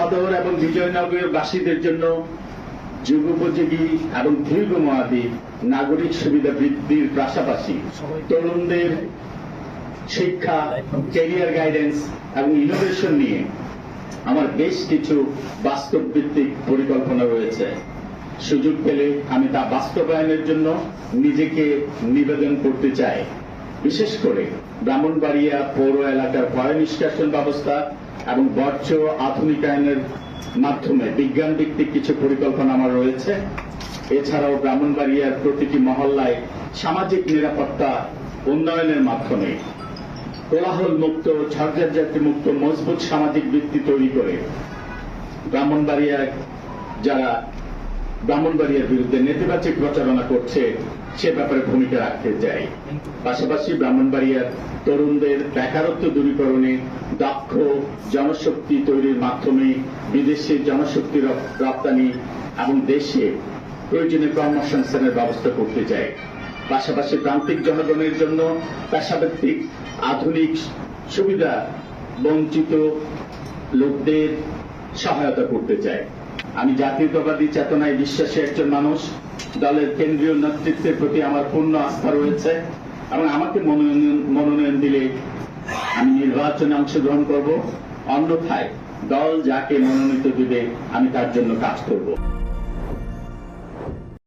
সদর এবং বিজয়নগর বাসীদের জন্য যুগোপযোগী এবং দীর্ঘমেয়াদী নাগরিক সুবিধা বৃদ্ধির পাশাপাশি তরুণদের শিক্ষা ক্যারিয়ার গাইডেন্স এবং ইনোভেশন নিয়ে আমার বেশ কিছু বাস্তব ভিত্তিক পরিকল্পনা রয়েছে। সুযোগ পেলে আমি তা বাস্তবায়নের জন্য নিজেকে নিবেদন করতে চাই। বিশেষ করে ব্রাহ্মণবাড়িয়া পৌর এলাকার পয় নিষ্কাশন ব্যবস্থা এবং বর্জ্য আধুনিকায়নের মাধ্যমে বিজ্ঞান ভিত্তিক কিছু পরিকল্পনা আমার রয়েছে। এছাড়াও ব্রাহ্মণবাড়িয়ার প্রতিটি মহল্লায় সামাজিক নিরাপত্তা উন্নয়নের মাধ্যমে কোলাহল মুক্ত ঝড়ঝাটি মুক্ত, মজবুত সামাজিক ভিত্তি তৈরি করে ব্রাহ্মণবাড়িয়ার যারা ব্রাহ্মণবাড়িয়ার বিরুদ্ধে নেতিবাচক প্রচারণা করছে, সে ব্যাপারে ভূমিকা রাখতে চাই। পাশাপাশি ব্রাহ্মণবাড়িয়ার তরুণদের বেকারত্ব দূরীকরণে দক্ষ জনশক্তি তৈরির মাধ্যমে বিদেশে জনশক্তি রপ্তানি এবং দেশে প্রয়োজনীয় কর্মসংস্থানের ব্যবস্থা করতে চাই। পাশাপাশি প্রান্তিক জনগণের জন্য পেশাভিত্তিক আধুনিক সুবিধা বঞ্চিত লোকদের সহায়তা করতে চাই। আমি জাতীয়তাবাদী চেতনায় বিশ্বাসী একজন মানুষ। দলের কেন্দ্রীয় নেতৃত্বের প্রতি আমার পূর্ণ আস্থা রয়েছে এবং আমাকে মনোনয়ন মনোনয়ন দিলে আমি নির্বাচনে অংশগ্রহণ করব। অন্যথায় দল যাকে মনোনীত দিবে, আমি তার জন্য কাজ করব।